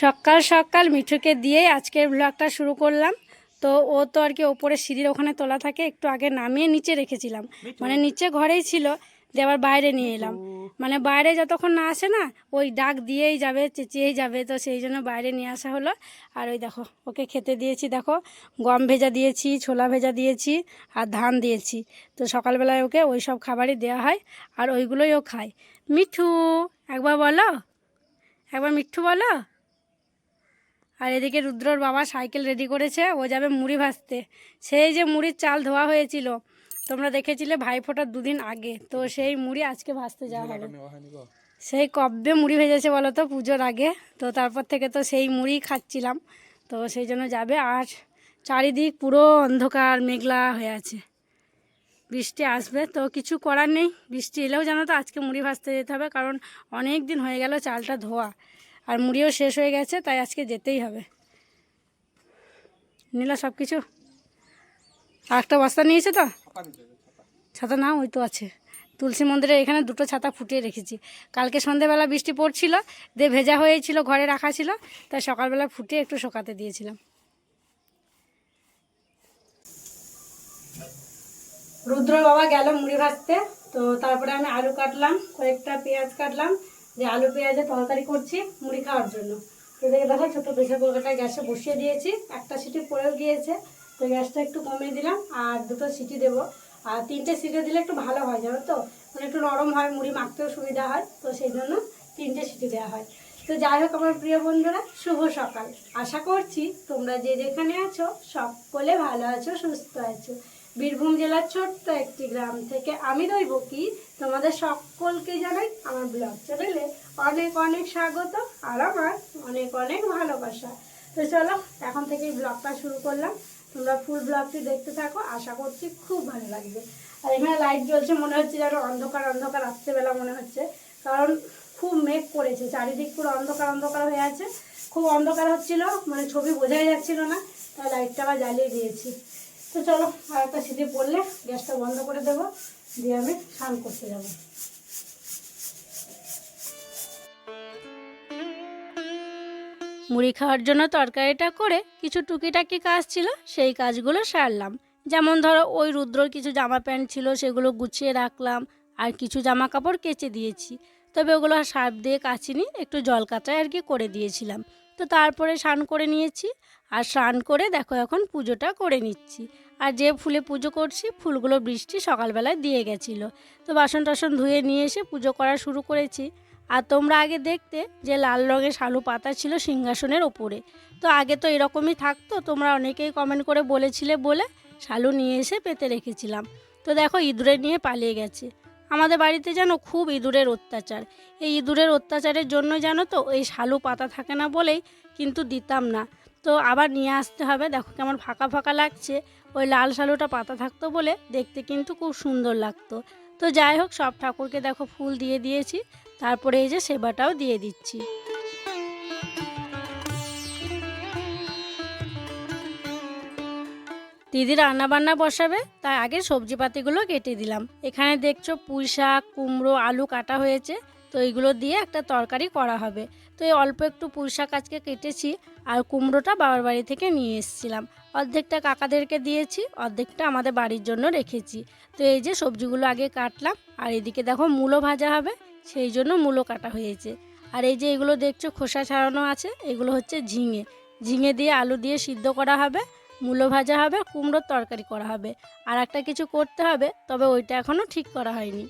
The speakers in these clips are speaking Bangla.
সকাল সকাল মিঠুকে দিয়েই আজকের ব্লগটা শুরু করলাম। তো ও তো আর কি ওপরে সিঁড়ির ওখানে তোলা থাকে একটু আগে নামিয়ে নিচে রেখেছিলাম। মানে নিচে ঘরেই ছিল দিয়ে আবার বাইরে নিয়ে এলাম। মানে বাইরে যতক্ষণ না আসে না ওই ডাক দিয়েই যাবে চেঁচিয়েই যাবে তো সেই জন্য বাইরে নিয়ে আসা হলো। আর ওই দেখো ওকে খেতে দিয়েছি দেখো গম ভেজা দিয়েছি ছোলা ভেজা দিয়েছি আর ধান দিয়েছি। তো সকালবেলায় ওকে ওই সব খাবারই দেওয়া হয় আর ওইগুলোই ও খায়। মিঠু একবার বলো? একবার মিঠু বলো? আর এদিকে রুদ্রর বাবা সাইকেল রেডি করেছে ও যাবে মুড়ি ভাজতে। সেই যে মুড়ির চাল ধোয়া হয়েছিল তোমরা দেখেছিলে ভাইফোঁটার দুদিন আগে। তো সেই মুড়ি আজকে ভাজতে যাওয়া হবে। সেই কবে মুড়ি ভেজেছে বলো তো পুজোর আগে। তো তারপর থেকে তো সেই মুড়ি খাচ্ছিলাম। তো সেই জন্য যাবে। আর চারিদিক পুরো অন্ধকার মেঘলা হয়ে আছে। বৃষ্টি আসবে। তো কিছু করার নেই। বৃষ্টি এলেও জানো তো আজকে মুড়ি ভাজতে যেতে হবে। কারণ অনেক দিন হয়ে গেল চালটা ধোয়া। আর মুড়িও শেষ হয়ে গেছে, তাই আজকে যেতেই হবে। নিলা সব কিছু একটা বস্তা নিয়েছে তো? ছাতা না ওই তো আছে। তুলসী মন্দিরে এখানে দুটো ছাতা ফুটিয়ে রেখেছি। কালকে সন্ধেবেলা বৃষ্টি পড়ছিল দিয়ে ভেজা হয়েছিল, ঘরে রাখা ছিল, তাই সকালবেলা ফুটিয়ে একটু শোকাতে দিয়েছিলাম। রুদ্র বাবা গেল মুড়ি ভাজতে, তো তারপরে আমি আলু কাটলাম, কয়েকটা পেঁয়াজ কাটলাম যে আলু পেঁয়াজে তরকারি করছি মুড়ি খাওয়ার জন্য। তো দেখে দেখো ছোটো প্রেশার কুকারটা গ্যাসে বসিয়ে দিয়েছি। একটা সিটি পড়েও গিয়েছে, তো গ্যাসটা একটু কমিয়ে দিলাম আর দুটো সিটি দেবো। আর তিনটে সিটি দিলে একটু ভালো হয়, জানো তো? মানে একটু নরম হয়, মুড়ি মাখতেও সুবিধা হয়, তো সেই জন্য তিনটে সিটি দেওয়া হয়। তো যাই হোক, আমার প্রিয় বন্ধুরা, শুভ সকাল। আশা করছি তোমরা যে যেখানে আছো, সকলে ভালো আছো, সুস্থ আছো। বীরভূম জেলার ছোট্ট একটি গ্রাম থেকে আমি দৈব কি? তোমাদের সকলকে জানাই আমার ব্লগ চ্যানেলে অনেক অনেক স্বাগত আর আমার অনেক অনেক ভালোবাসা। তো চলো, এখন থেকে ব্লগটা শুরু করলাম। তোমরা ফুল ব্লগটি দেখতে থাকো, আশা করছি খুব ভালো লাগবে। আর এখানে লাইট জ্বলছে, মনে হচ্ছে যেন অন্ধকার অন্ধকার, রাত্রেবেলা মনে হচ্ছে। কারণ খুব মেঘ করেছে, চারিদিক পুরো অন্ধকার অন্ধকার হয়ে আছে। খুব অন্ধকার হচ্ছিল মানে ছবি বোঝাই যাচ্ছিল না, তাই লাইটটা আবার জ্বালিয়ে দিয়েছি। তো চলো আর একটা সিটি পড়লে গ্যাসটা বন্ধ করে দেবো, দিয়ে আমি স্নান করতে যাব। মুড়ি খাওয়ার জন্য তরকারিটা করে কিছু টুকিটাকি কাজ ছিল, সেই কাজগুলো সারলাম। যেমন ধরো, ওই রুদ্রর কিছু জামা প্যান্ট ছিল, সেগুলো গুছিয়ে রাখলাম, আর কিছু জামা কাপড় কেচে দিয়েছি। তবে ওগুলো সার্ফ দিয়ে কাচিনি, একটু জল কাটায় আর কি করে দিয়েছিলাম। তো তারপরে স্নান করে নিয়েছি। আর স্নান করে দেখো এখন পুজোটা করে নিচ্ছি। আর যে ফুলে পুজো করছি, ফুলগুলো বৃষ্টি সকালবেলায় দিয়ে গেছিল। তো বাসন টাসন ধুয়ে নিয়ে এসে পুজো করা শুরু করেছি। আর তোমরা আগে দেখতে যে লাল রঙের শালু পাতা ছিল সিংহাসনের ওপরে। তো আগে তো এরকমই থাকতো, তোমরা অনেকেই কমেন্ট করে বলেছিলে বলে শালু নিয়ে এসে পেতে রেখেছিলাম। তো দেখো ইঁদুরে নিয়ে পালিয়ে গেছে। আমাদের বাড়িতে যেন খুব ইঁদুরের অত্যাচার। এই ইঁদুরের অত্যাচারের জন্য জানো তো, এই শালু পাতা থাকে না বলেই কিন্তু দিতাম না। তো আবার নিয়ে আসতে হবে, দেখো কেমন ফাঁকা ফাঁকা লাগছে। ওই লাল শালুটা পাতা থাকতো বলে দেখতে কিন্তু খুব সুন্দর লাগতো। তো যাই হোক, সব ঠাকুরকে দেখো ফুল দিয়ে দিয়েছি, তারপরে এই যে সেবাটাও দিয়ে দিচ্ছি। দিদি রান্না বান্না বসাবে, তাই আগে সবজি পাতিগুলো কেটে দিলাম। এখানে দেখছ পুঁই শাক, কুমড়ো, আলু কাটা হয়েছে, তো এইগুলো দিয়ে একটা তরকারি করা হবে। তো এই অল্প একটু পুঁই শাক আজকে কেটেছি আর কুমড়োটা বাবার বাড়ি থেকে নিয়ে এসেছিলাম। অর্ধেকটা কাকাদেরকে দিয়েছি, অর্ধেকটা আমাদের বাড়ির জন্য রেখেছি। তো এই যে সবজিগুলো আগে কাটলাম, আর এদিকে দেখো মূলো ভাজা হবে, সেই জন্য মূলো কাটা হয়েছে। আর এই যে এগুলো দেখছ খোসা ছাড়ানো আছে, এগুলো হচ্ছে ঝিঙে। ঝিঙে দিয়ে আলু দিয়ে সিদ্ধ করা হবে মূলো ভাজা হবে, কুমড়োর তরকারি করা হবে। আর একটা কিছু করতে হবে, তবে ওইটা এখনও ঠিক করা হয়নি।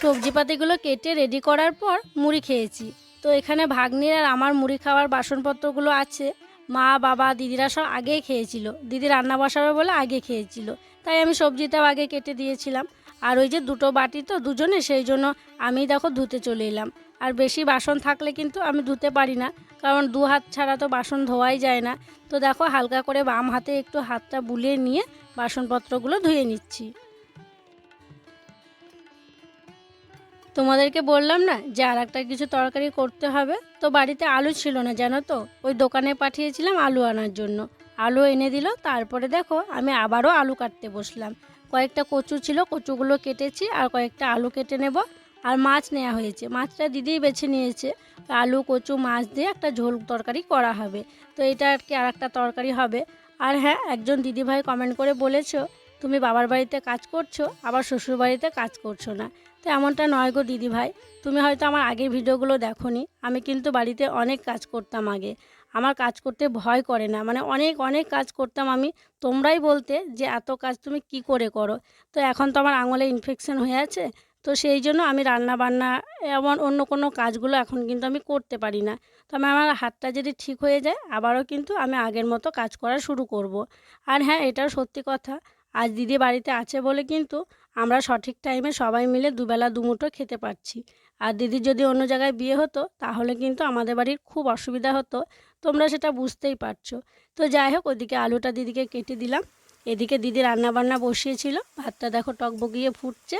সবজিপাতিগুলো কেটে রেডি করার পর মুড়ি খেয়েছি। তো এখানে ভাগ্নির আর আমার মুড়ি খাওয়ার বাসনপত্রগুলো আছে। মা, বাবা, দিদিরা সব আগেই খেয়েছিল। দিদি রান্না বসাবে বলে আগে খেয়েছিল। তাই আমি সবজিটাও আগে কেটে দিয়েছিলাম। আর ওই যে দুটো বাটি তো দুজনে, সেই জন্য আমি দেখো ধুতে চলে এলাম। আর বেশি বাসন থাকলে কিন্তু আমি ধুতে পারি না, কারণ দু হাত ছাড়া তো বাসন ধোয়াই যায় না। তো দেখো হালকা করে বাম হাতে একটু হাতটা বুলিয়ে নিয়ে বাসনপত্রগুলো ধুয়ে নিচ্ছি। তোমাদেরকে বললাম না যে আর একটা কিছু তরকারি করতে হবে? তো বাড়িতে আলু ছিল না, জানো তো? ওই দোকানে পাঠিয়েছিলাম আলু আনার জন্য। আলু এনে দিল, তারপরে দেখো আমি আবারও আলু কাটতে বসলাম। কয়েকটা কচু ছিল, কচুগুলো কেটেছি আর কয়েকটা আলু কেটে নেব আর মাছ নেওয়া হয়েছে। মাছটা দিদিই বেছে নিয়েছে। আলু, কচু, মাছ দিয়ে একটা ঝোল তরকারি করা হবে। তো এটা আর কি আর একটা তরকারি হবে। আর হ্যাঁ একজন দিদিভাই কমেন্ট করে বলেছ, তুমি বাবার বাড়িতে কাজ করছ, আবার শ্বশুর বাড়িতে কাজ করছ না। তো এমনটা নয় গো দিদিভাই। তুমি হয়তো আমার আগের ভিডিওগুলো দেখোনি। আমি কিন্তু বাড়িতে অনেক কাজ করতাম আগে। আমার কাজ করতে ভয় করে না। মানে অনেক অনেক কাজ করতাম আমি। তোমরাই বলতে যে এত কাজ তুমি কি করে করো? তো এখন তো আমার আঙুলে ইনফেকশন হয়ে আছে। তো সেই জন্য আমি রান্না বান্না এমন অন্য কোনো কাজগুলো এখন কিন্তু আমি করতে পারি না। তবে আমার হাতটা যদি ঠিক হয়ে যায়, আবারও কিন্তু আমি আগের মতো কাজ করা শুরু করব। আর হ্যাঁ এটাও সত্যি কথা। আজ দিদি বাড়িতে আছে বলে কিন্তু আমরা সঠিক টাইমে সবাই মিলে দুবেলা দুমুঠো খেতে পারছি। আর দিদির যদি অন্য জায়গায় বিয়ে হতো, তাহলে কিন্তু আমাদের বাড়ির খুব অসুবিধা হতো। তোমরা সেটা বুঝতেই পারছ। তো যাই হোক, ওদিকে আলুটা দিদিকে কেটে দিলাম। এদিকে দিদি রান্না বান্না বসিয়েছিল। ভাতটা দেখো টকবগিয়ে ফুটছে।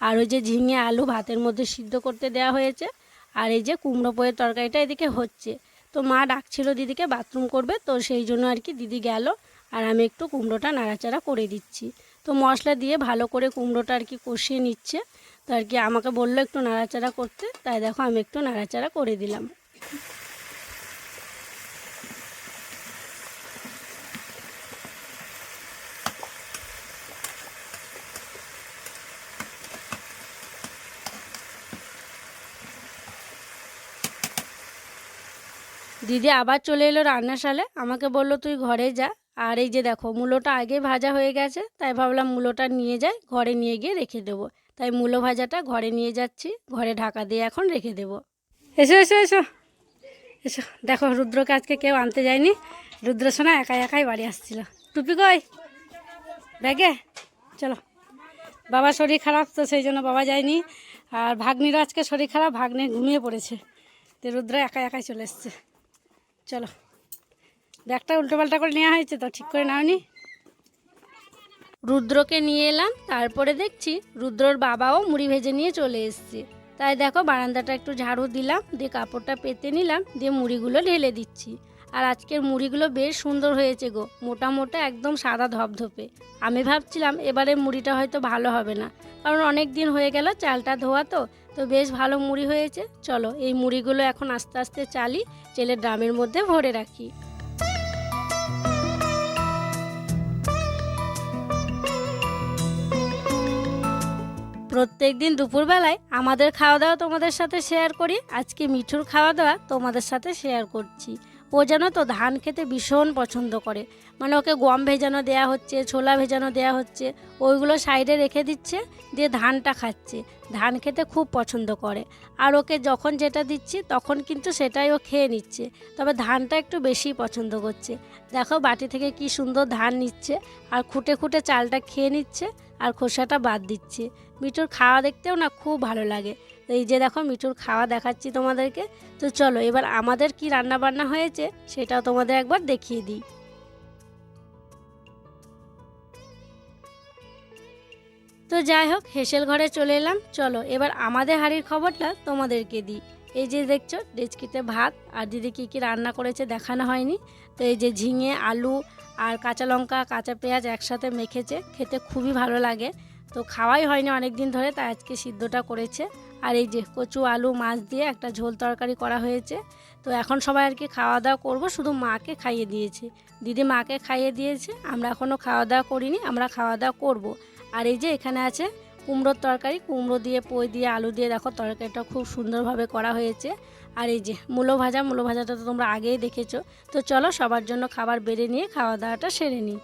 আর ওই যে ঝিঙে আলু ভাতের মধ্যে সিদ্ধ করতে দেওয়া হয়েছে। আর এই যে কুমড়ো পোয়ের তরকারিটা এদিকে হচ্ছে। তো মা ডাকছিল দিদিকে, বাথরুম করবে? তো সেই জন্য আর কি দিদি গেল। আর আমি একটু কুমড়োটা নাড়াচাড়া করে দিচ্ছি। তো মশলা দিয়ে ভালো করে কুমড়োটা আর কি কষিয়ে নিচ্ছে। তো আর কি আমাকে বলল একটু নাড়াচাড়া করতে। তাই দেখো আমি একটু নাড়াচাড়া করে দিলাম। দিদি আবার চলে এলো রান্নাশালে। আমাকে বলল, তুই ঘরে যা। আর এই যে দেখো, মূলোটা আগে ভাজা হয়ে গেছে, তাই ভাবলাম মূলোটা নিয়ে যাই, ঘরে নিয়ে গিয়ে রেখে দেবো। তাই মূলো ভাজাটা ঘরে নিয়ে যাচ্ছি, ঘরে ঢাকা দিয়ে এখন রেখে দেবো। এসো এসো এসো এসো। দেখো, রুদ্রকে আজকে কেউ আনতে যায়নি। রুদ্র সোনা একাই একাই বাড়ি আসছিল। টুপি কই? ব্যাগে? চলো। বাবার শরীর খারাপ, তো সেই জন্য বাবা যায়নি। আর ভাগ্নিরও আজকে শরীর খারাপ, ভাগ্নে ঘুমিয়ে পড়েছে। তো রুদ্র একা একাই চলে এসছে। চলো। ব্যাগটা উল্টোপাল্টা করে নেওয়া হয়েছে তো ঠিক করে নাওনি। রুদ্রকে নিয়ে এলাম, তারপরে দেখছি রুদ্রর বাবাও মুড়ি ভেজে নিয়ে চলে এসছে। তাই দেখো বারান্দাটা একটু ঝাড়ু দিলাম, দিয়ে কাপড়টা পেতে নিলাম, দিয়ে মুড়িগুলো ঢেলে দিচ্ছি। আর আজকের মুড়িগুলো বেশ সুন্দর হয়েছে গো, মোটা মোটা একদম সাদা ধপধপে। আমি ভাবছিলাম এবারে মুড়িটা হয়তো ভালো হবে না, কারণ অনেক দিন হয়ে গেল চালটা ধোয়া তো তো বেশ ভালো মুড়ি হয়েছে। চলো, এই মুড়িগুলো এখন আস্তে আস্তে চালি চেলে ড্রামের মধ্যে ভরে রাখি। প্রত্যেক দিন দুপুরবেলায় আমাদের খাওয়া দাওয়া তোমাদের সাথে শেয়ার করি। আজকে মিঠুর খাওয়া দাওয়া তোমাদের সাথে শেয়ার করছি। ও যেন তো ধান খেতে ভীষণ পছন্দ করে। মানে ওকে গম ভেজানো দেয়া হচ্ছে, ছোলা ভেজানো দেয়া হচ্ছে, ওইগুলো সাইডে রেখে দিচ্ছে, দিয়ে ধানটা খাচ্ছে। ধান খেতে খুব পছন্দ করে। আর ওকে যখন যেটা দিচ্ছি, তখন কিন্তু সেটাই ও খেয়ে নিচ্ছে। তবে ধানটা একটু বেশি পছন্দ করছে। দেখো বাটি থেকে কি সুন্দর ধান নিচ্ছে, আর খুঁটে খুঁটে চালটা খেয়ে নিচ্ছে, আর খোসাটা বাদ দিচ্ছে। মিঠুর খাওয়া দেখতেও না খুব ভালো লাগে। তো এই যে দেখো মিঠুর খাওয়া দেখাচ্ছি তোমাদেরকে। তো চলো, এবার আমাদের কি রান্না বান্না হয়েছে সেটাও তোমাদের একবার দেখিয়ে দিই। তো যাই হোক, হেসেল ঘরে চলে এলাম। চলো, এবার আমাদের হাড়ির খবরটা তোমাদেরকে দিই। এই যে দেখছ, ডেচকিতে ভাত, আর দিদি কী কী রান্না করেছে দেখানো হয়নি। তো এই যে ঝিঙে, আলু, আর কাঁচা লঙ্কা, কাঁচা পেঁয়াজ একসাথে মেখেছে, খেতে খুবই ভালো লাগে। তো খাওয়াই হয়নি অনেক দিন ধরে, তাই আজকে সিদ্ধটা করেছে। আর এই যে কচু, আলু, মাছ দিয়ে একটা ঝোল তরকারি করা হয়েছে। তো এখন সবাই আর কি খাওয়া দাওয়া করব, শুধু মাকে খাইয়ে দিয়েছে। দিদি মাকে খাইয়ে দিয়েছে, আমরা এখনও খাওয়া দাওয়া করিনি, আমরা খাওয়া দাওয়া করব। আর এই যে এখানে আছে কুমড়োর তরকারি, কুমড়ো দিয়ে, পই দিয়ে, আলু দিয়ে দেখো তরকারিটা খুব সুন্দরভাবে করা হয়েছে। আর এই যে মূলো ভাজা, মূলো ভাজাটা তো তোমরা আগেই দেখেছ। তো চলো সবার জন্য খাবার বেড়ে নিয়ে খাওয়া দাওয়াটা সেরে নিই।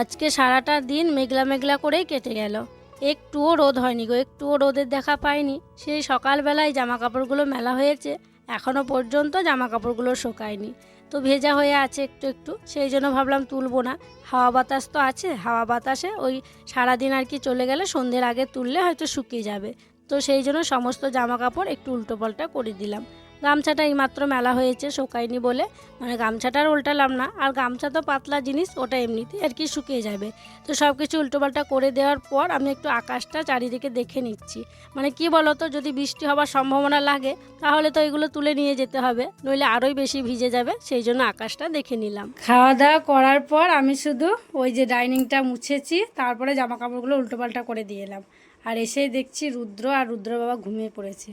আজকে সারাটা দিন মেঘলা মেঘলা করেই কেটে গেল। একটুও রোদ হয়নি গো, একটুও রোদের দেখা পাইনি। সেই সকালবেলায় জামা কাপড়গুলো মেলা হয়েছে এখনও পর্যন্ত জামা কাপড়গুলো শোকায়নি। তো ভেজা হয়ে আছে একটু একটু, সেই জন্য ভাবলাম তুলবো না। হাওয়া বাতাস তো আছে, হাওয়া বাতাসে ওই সারাদিন আর কি চলে গেলে সন্ধ্যের আগে তুললে হয়তো শুকিয়ে যাবে। তো সেই জন্য সমস্ত জামা কাপড় একটু উল্টো পাল্টা করে দিলাম। গামছাটা এইমাত্র মেলা হয়েছে শোকায়নি বলে। মানে গামছাটা আর উল্টালাম না। আর গামছা তো পাতলা জিনিস, ওটা এমনিতে আর কি শুকিয়ে যাবে। তো সব কিছু উল্টোপাল্টা করে দেওয়ার পর আমি একটু আকাশটা চারিদিকে দেখে নিচ্ছি। মানে কি বলতো, যদি বৃষ্টি হওয়ার সম্ভাবনা লাগে, তাহলে তো এগুলো তুলে নিয়ে যেতে হবে। নইলে আরোই বেশি ভিজে যাবে, সেই জন্য আকাশটা দেখে নিলাম। খাওয়া দাওয়া করার পর আমি শুধু ওই যে ডাইনিংটা মুছেছি, তারপরে জামা কাপড়গুলো উল্টোপাল্টা করে দিয়ে এলাম। আর এসেই দেখছি রুদ্র আর রুদ্র বাবা ঘুমিয়ে পড়েছে।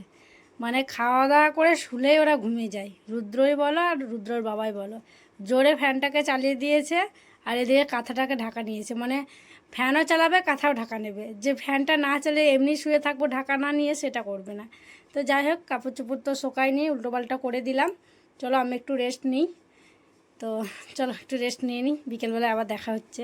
মানে খাওয়া দাওয়া করে শুলেই ওরা ঘুমিয়ে যায়। রুদ্রই বলো আর রুদ্রর বাবাই বলো। জোরে ফ্যানটাকে চালিয়ে দিয়েছে আর এদিকে কাঁথাটাকে ঢাকা নিয়েছে। মানে ফ্যানও চালাবে, কাঁথাও ঢাকা নেবে। যে ফ্যানটা না চালিয়ে এমনি শুয়ে থাকব, ঢাকা না নিয়ে সেটা করবে না। তো যাই হোক কাপড় চোপড় তো শোকাই নিয়ে উল্টোপাল্টা করে দিলাম। চলো আমি একটু রেস্ট নিই। তো চলো একটু রেস্ট নিয়ে নিই বিকেলবেলা আবার দেখা হচ্ছে।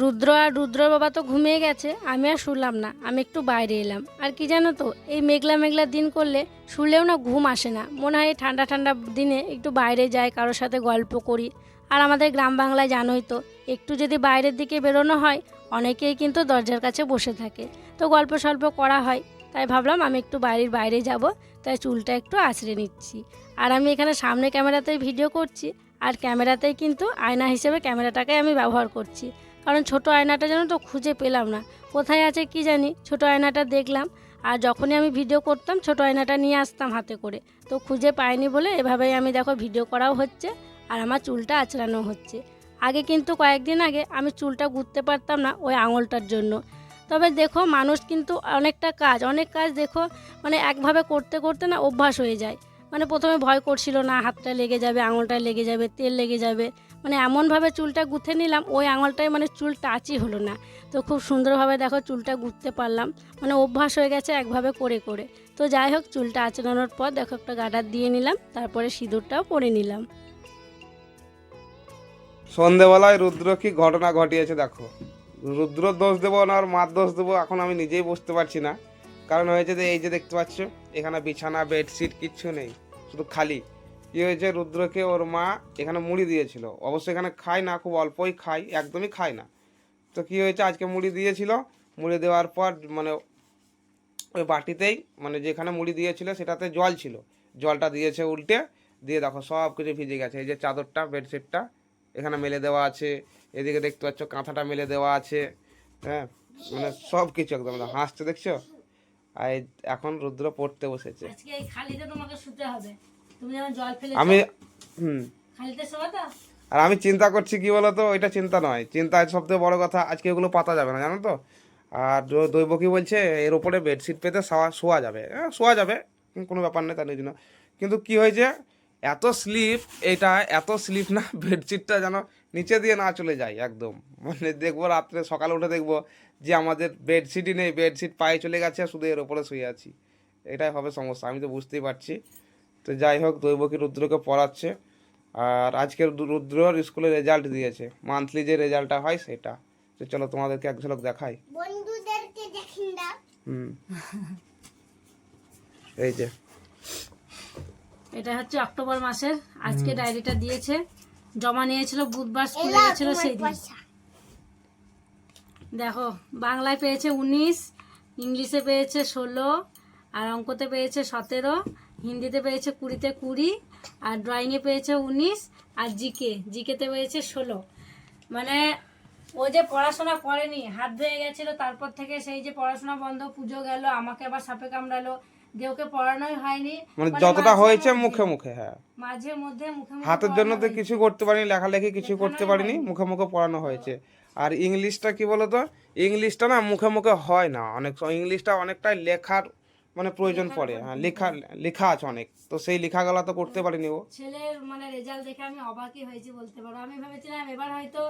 রুদ্র আর রুদ্র বাবা তো ঘুমিয়ে গেছে, আমি আর শুনলাম না, আমি একটু বাইরে এলাম। আর কি জানো তো, এই মেঘলা মেঘলা দিন করলে শুলেও না ঘুম আসে না। মনে হয় ঠান্ডা ঠান্ডা দিনে একটু বাইরে যাই, কারোর সাথে গল্প করি। আর আমাদের গ্রাম বাংলায় জানোই তো, একটু যদি বাইরের দিকে বেরোনো হয়, অনেকেই কিন্তু দরজার কাছে বসে থাকে। তো গল্প সল্প করা হয়, তাই ভাবলাম আমি একটু বাড়ির বাইরে যাব, তাই চুলটা একটু আঁচড়ে নিচ্ছি। আর আমি এখানে সামনে ক্যামেরাতেই ভিডিও করছি, আর ক্যামেরাতেই কিন্তু আয়না হিসেবে ক্যামেরাটাকে আমি ব্যবহার করছি। কারণ ছোট আয়নাটা যেন তো খুঁজে পেলাম না। কোথায় আছে কি জানি, ছোট আয়নাটা দেখলাম আর যখনই আমি ভিডিও করতাম, ছোট আয়নাটা নিয়ে আসতাম হাতে করে। তো খুঁজে পাইনি বলে এভাবেই আমি দেখো ভিডিও করাও হচ্ছে আর আমার চুলটা আঁচড়ানো হচ্ছে। আগে কিন্তু কয়েকদিন আগে আমি চুলটা গুঁততে পারতাম না ওই আঙুলটার জন্য। তবে দেখো মানুষ কিন্তু অনেকটা কাজ, অনেক কাজ দেখো মানে একভাবে করতে করতে না অভ্যাস হয়ে যায়। মানে প্রথমে ভয় করছিল না, হাতটা লেগে যাবে, আঙুলটা লেগে যাবে, তেল লেগে যাবে। মানে এমনভাবে চুলটা গুঁথে নিলাম, ওই আঙুলটায় মানে চুল টাচই হলো না। তো খুব সুন্দরভাবে দেখো চুলটা গুঁথতে পারলাম। মানে অভ্যাস হয়ে গেছে একভাবে করে করে। তো যাই হোক, চুলটা আঁচড়ানোর পর দেখো একটা গাডার দিয়ে নিলাম, তারপরে সিঁদুরটাও পরে নিলাম। সন্ধেবেলায় রুদ্র কি ঘটনা ঘটিয়েছে দেখো। রুদ্র দোষ দেবো না, আর মার দোষ দেবো, এখন আমি নিজেই বুঝতে পারছি না। কারণ হয়েছে যে, এই যে দেখতে পাচ্ছ এখানে বিছানা, বেডশিট, কিচ্ছু নেই, শুধু খালি। কী হয়েছে? রুদ্রকে ওর মা এখানে মুড়ি দিয়েছিল। অবশ্যই এখানে খায় না, খুব অল্পই খায়, একদমই খায় না। তো কী হয়েছে? আজকে মুড়ি দিয়েছিল। মুড়ি দেওয়ার পর মানে ওই বাটিতেই মানে যেখানে মুড়ি দিয়েছিল, সেটাতে জল ছিল। জলটা দিয়েছে উল্টে। দিয়ে দেখো, সব কিছু ভিজে গেছে। এই যে চাদরটা, বেডশিটটা, এখানে মেলে দেওয়া আছে। এদিকে দেখতে পাচ্ছ, কাঁথাটা মেলে দেওয়া আছে। হ্যাঁ মানে সব কিছু একদম। হাসতে দেখছ? আর এখন রুদ্র পড়তে বসেছে। আজকে এই খালিতে তোমাকে শুতে হবে। তুমি জল ফেলে আমি হুম। খালিতে তো? আর আমি চিন্তা করছি কি বলতো ওইটা চিন্তা নয়। চিন্তা সবথেকে বড় কথা আজকে এগুলো পাতা যাবে না জানো তো? আর দৈব কি বলছে এর উপরে বেডশিট পেতে শোয়া শোয়া যাবে। হ্যাঁ শোয়া যাবে কোনো ব্যাপার নেই তার জন্য। কিন্তু কি হয়েছে এত স্লিপ এটা এত স্লিপ না বেডশিটটা যেন নিচে দিয়ে না চলে যায় একদম। মানে দেখব রাত্রে সকালে উঠে দেখব যে আমাদের বেডশিটই নেই বেডশিট পায়ে চলে গেছে আর শুধু এর ওপরে শুয়ে আছি। এটাই হবে সমস্যা আমি তো বুঝতেই পারছি। তো যাই হোক দৈবকী রুদ্রকে পড়াচ্ছে আর আজকের রুদ্রর স্কুলে রেজাল্ট দিয়েছে। মান্থলি যে রেজাল্টটা হয় সেটা। তো চলো তোমাদেরকে এক ঝলক দেখাই। বন্ধুদেরকে দেখিন দাও হুম। এই যে। এটা হচ্ছে অক্টোবর মাসের। আজকে ডায়েরিটা দিয়েছে। জমা নিয়েছিল বুধবার স্কুলে গেছিল সেই দিন দেখো বাংলায় পেয়েছে উনিশ ইংলিশে পেয়েছে ষোলো আর অঙ্কতে পেয়েছে সতেরো হিন্দিতে পেয়েছে কুড়িতে কুড়ি আর ড্রয়িংয়ে পেয়েছে উনিশ আর জিকে জিকেতে পেয়েছে ষোলো। মানে ও যে পড়াশোনা করেনি হাত ধুয়ে গেছিল তারপর থেকে সেই যে পড়াশোনা বন্ধ পুজো গেল আমাকে আবার সাপে কামড়ালো দিয়ে ওকে পড়ানোই হয়নি। মানে মানে যতটা হয়েছে মুখে মুখে হ্যাঁ। মাঝে মধ্যে মুখে হাতের জন্য তো কিছু করতে পারিনি লেখালেখি কিছু করতে পারিনি মুখে মুখে পড়ানো হয়েছে। আর ইংলিশটা কি বলতো? ইংলিশটা না মুখে মুখে হয় না। অনেক ইংলিশটা অনেকটাই লেখার মানে প্রয়োজন পড়ে। হ্যাঁ লেখা লেখা আছে অনেক। তো সেই লেখাগুলো তো করতে পারিনি ও। ছেলের মানে রেজাল্ট দেখে আমি অবাকই হয়েছি বলতে পারো। আমি ভেবেছিলাম এবার হয়তো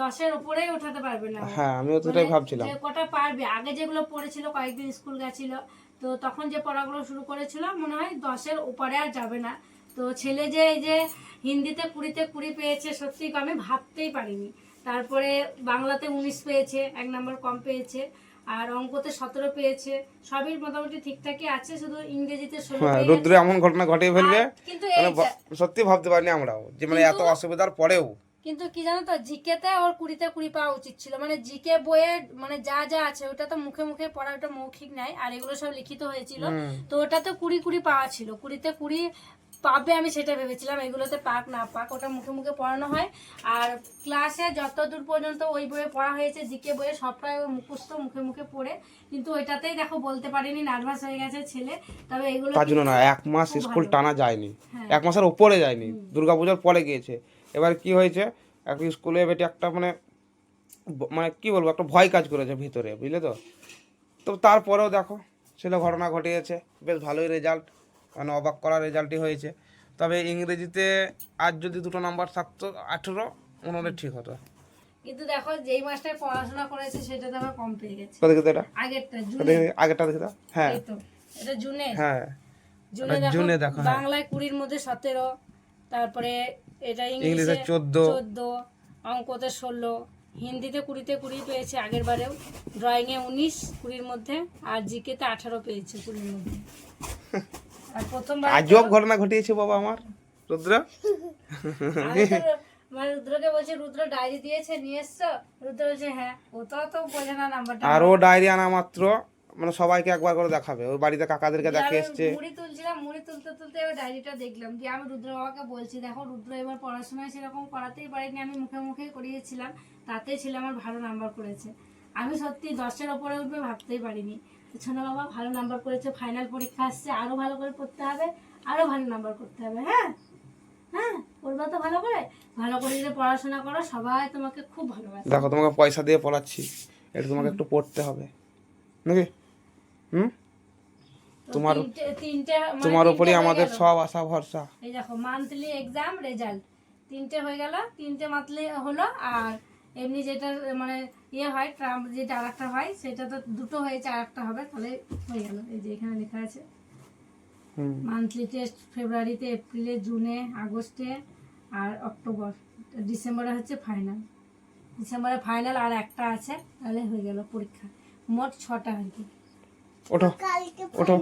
দশের উপরেই ওঠাতে পারবে না হ্যাঁ আমিও তো এটাই মানে ভাবছিলাম। যে কটা পারবে। আগে যেগুলো পড়েছিল কয়েকদিন স্কুল গেছিল তো তখন যে পড়াগুলো শুরু করেছিল মনে হয় দশের উপরে আর যাবে না। তো ছেলে যে এই যে হিন্দিতে কুড়িতে কুড়ি পেয়েছে সত্যি আমি ভাবতেই পারিনি। তারপরে বাংলাতে উনিশ পেয়েছে এক নম্বর কম পেয়েছে আর অঙ্কতে সতেরো পেয়েছে সবই মোটামুটি ঠিকঠাকই আছে শুধু ইংরেজিতে হ্যাঁ রুদ্র এমন ঘটনা ঘটিয়ে ফেলবে কিন্তু মানে সত্যি ভাবতে পারিনি আমরাও যে মানে এত অসুবিধার পরেও কিন্তু কি জানো তো জিকেতে ওর কুড়িতে কুড়ি পাওয়া উচিত ছিল। মানে জিকে বইয়ে মানে যা যা আছে ওটা তো মুখে মুখে পড়া ওটা মৌখিক নাই আর এগুলো সব লিখিত হয়েছিল। তো ওটা তো কুড়ি কুড়ি পাওয়া ছিল। কুড়িতে কুড়ি পাবে আমি সেটা ভেবেছিলাম এগুলোতে পাক না পাক ওটা মুখে মুখে পড়ানো হয়। আর ক্লাসে যত দূর পর্যন্ত ওই বইয়ে পড়া হয়েছে জিকে বইয়ে সবটাই ও মুখস্থ মুখে মুখে পড়ে। কিন্তু ওইটাতেই দেখো বলতে পারিনি নার্ভাস হয়ে গেছে ছেলে। তবে এগুলো তার জন্য না এক মাস স্কুল টানা যায়নি। হ্যাঁ। এক মাসের উপরে যায়নি। দুর্গাপূজার পরে গিয়েছে। এবার কি হয়েছে? একটা স্কুলে বেটি একটা মানে মানে কি বলব একটা ভয় কাজ করেছে ভিতরে বুঝলে তো? তো তারপরেও দেখো ছেলে ঘটনা ঘটিয়েছে বেশ ভালোই রেজাল্ট মানে অবাক করা রেজাল্টই হয়েছে। তবে ইংরেজিতে আজ যদি দুটো নাম্বার থাকতো আঠেরো মনে ঠিক হতো। কিন্তু দেখো যেই মাসটায় পড়াশোনা করেছে সেটা তো আবার কম পেয়ে গেছে। এটা? আগেরটা জুনে। দেখি আগেরটা দেখি হ্যাঁ। এটা জুনে। হ্যাঁ। জুনে দেখো, দেখো হ্যাঁ। বাংলায় কুড়ির মধ্যে সতেরো তারপরে এটা ইংলিশে 14 চোদ্দ। অঙ্কতে ষোলো হিন্দিতে কুড়িতে কুড়ি পেয়েছে আগের বারেও। ড্রয়িংয়ে উনিশ কুড়ির মধ্যে আর জিকেতে আঠারো পেয়েছে কুড়ির মধ্যে। আর প্রথমবার আজব ঘটনা ঘটিয়েছে বাবা আমার রুদ্র? মানে রুদ্রকে বলছে রুদ্র ডায়েরি দিয়েছে নিয়ে এসছো? রুদ্র বলছে হ্যাঁ। ও তো তো বোঝে না নাম্বারটা আর ও ডায়েরি আনা মাত্র। মানে সবাইকে একবার করে দেখাবে। ওই বাড়িতে কাকাদেরকে দেখে এসছে। মুড়ি তুলছিলাম মুড়ি তুলতে তুলতে এবার ডায়েরিটা দেখলাম। যে আমি রুদ্র বাবাকে বলছি দেখো রুদ্র এবার পড়াশোনায় সেরকম করাতেই পারিনি। আমি মুখে মুখে করিয়েছিলাম। তাতেই ছেলে আমার ভালো নাম্বার করেছে। আমি সত্যি দশের ওপরে উঠবে ভাবতেই পারিনি। ছোনা বাবা ভালো নাম্বার করেছে। ফাইনাল পরীক্ষা আসছে। আরও ভালো করে পড়তে হবে। আরও ভালো নাম্বার করতে হবে হ্যাঁ? হ্যাঁ? পড়বা তো ভালো করে। ভালো করে যদি পড়াশোনা করো সবাই তোমাকে খুব ভালোবাসে। দেখো তোমাকে পয়সা দিয়ে পড়াচ্ছি। এটা তোমাকে একটু পড়তে হবে। নাকি? হুম? তোমার- মানে তোমার তিনটে আমাদের সব আশা ভরসা। এই দেখো মান্থলি এক্সাম রেজাল্ট তিনটে হয়ে গেল তিনটে মান্থলি হলো আর এমনি যেটা মানে ইয়ে হয় ট্রাম যেটা আর একটা হয় সেটা তো দুটো হয়েছে আর একটা হবে তাহলে হয়ে গেল। এই যে এখানে লেখা আছে। মান্থলি টেস্ট ফেব্রুয়ারিতে এপ্রিলে জুনে আগস্টে আর অক্টোবর ডিসেম্বরে হচ্ছে ফাইনাল ডিসেম্বরে ফাইনাল আর একটা আছে তাহলে হয়ে গেল পরীক্ষা। মোট ছটা আর কি। ওঠো ওঠো।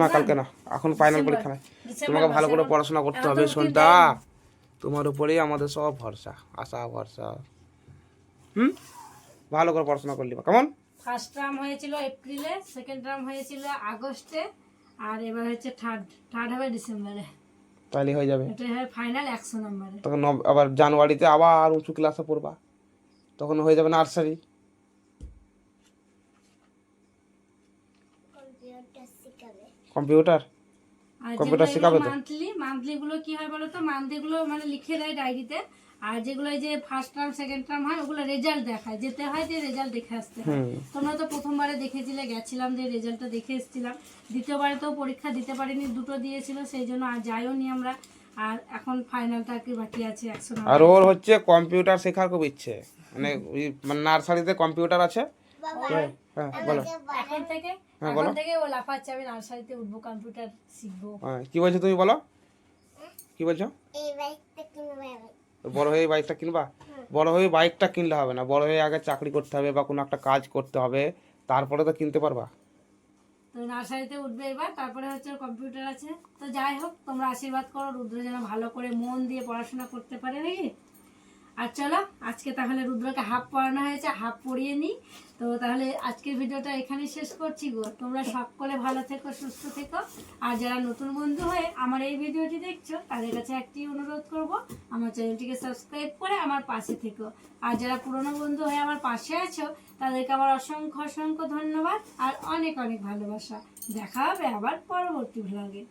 না কালকে না এখন ফাইনাল। পরীক্ষা নাই। তোমাকে ভালো করে পড়াশোনা করতে হবে তো তোমার উপরেই আমাদের সব ভরসা আশা ভরসা। হুম? ভালো করে পড়াশোনা করলি কেমন? ফার্স্ট টার্ম হয়েছিল এপ্রিলে সেকেন্ড টার্ম হয়েছিল আগস্টে আর এবার হচ্ছে থার্ড থার্ড হবে ডিসেম্বরে তাহলে হয়ে যাবে। এটা হয় ফাইনাল একশো নম্বরে। তখন আবার জানুয়ারিতে আবার উঁচু ক্লাসে পড়বা। তখন হয়ে যাবে নার্সারি কম্পিউটার শিখাবে কম্পিউটার শেখাবে তো? মান্থলি মান্থলি গুলো কি হয় বলো তো? মান্থলি গুলো মানে লিখে দেয় ডায়েরিতে আর যেগুলো এই যে ফার্স্ট টার্ম সেকেন্ড টার্ম হয় ওগুলো রেজাল্ট দেখায়। যেতে হয় যে রেজাল্ট দেখে আসতে হয়। তোমরা তো প্রথমবারে দেখেছিলে গেছিলাম যে রেজাল্টটা দেখে এসেছিলাম। দ্বিতীয়বারে তো পরীক্ষা দিতে পারিনি দুটো দিয়েছিল সেই জন্য আর যাইও নি আমরা। আর এখন ফাইনালটা কি বাকি আছে একশো আর ওর হচ্ছে কম্পিউটার শেখার খুব ইচ্ছে। মানে ওই মানে নার্সারিতে কম্পিউটার আছে? হ্যাঁ, বলো। এখন থেকে হ্যাঁ, বলো। থেকে ও লাফাচ্ছে আমি নার্সারিতে উঠবো কম্পিউটার শিখব। হ্যাঁ কি বলছো তুমি বলো? কি বলছো? এই বাইকটা কিনবে বড় হয়ে বাইকটা কিনবা? বড় হয়ে বাইকটা কিনলে হবে না। বড় হয়ে আগে চাকরি করতে হবে বা কোনো একটা কাজ করতে হবে তারপরে তো কিনতে পারবা। তো নার্সারিতে উঠবে এবার তারপরে হচ্ছে কম্পিউটার আছে। তো যাই হোক তোমরা আশীর্বাদ করো রুদ্র যেন ভালো করে মন দিয়ে পড়াশোনা করতে পারে নাকি? আর চলো, আজকে তাহলে রুদ্রকে হাফ পড়ানো হয়েছে, হাফ পড়িয়ে নিই। তো তাহলে আজকের ভিডিওটা এখানেই শেষ করছি গো। তোমরা সকলে ভালো থেকো, সুস্থ থেকো। আর যারা নতুন বন্ধু হয়ে আমার এই ভিডিওটি দেখছ, তাদের কাছে একটি অনুরোধ করব, আমার চ্যানেলটিকে সাবস্ক্রাইব করে আমার পাশে থেকো। আর যারা পুরনো বন্ধু হয়ে আমার পাশে আছো, তাদেরকে আমার অসংখ্য অসংখ্য ধন্যবাদ আর অনেক অনেক ভালোবাসা। দেখা হবে আবার পরবর্তী ভ্লগে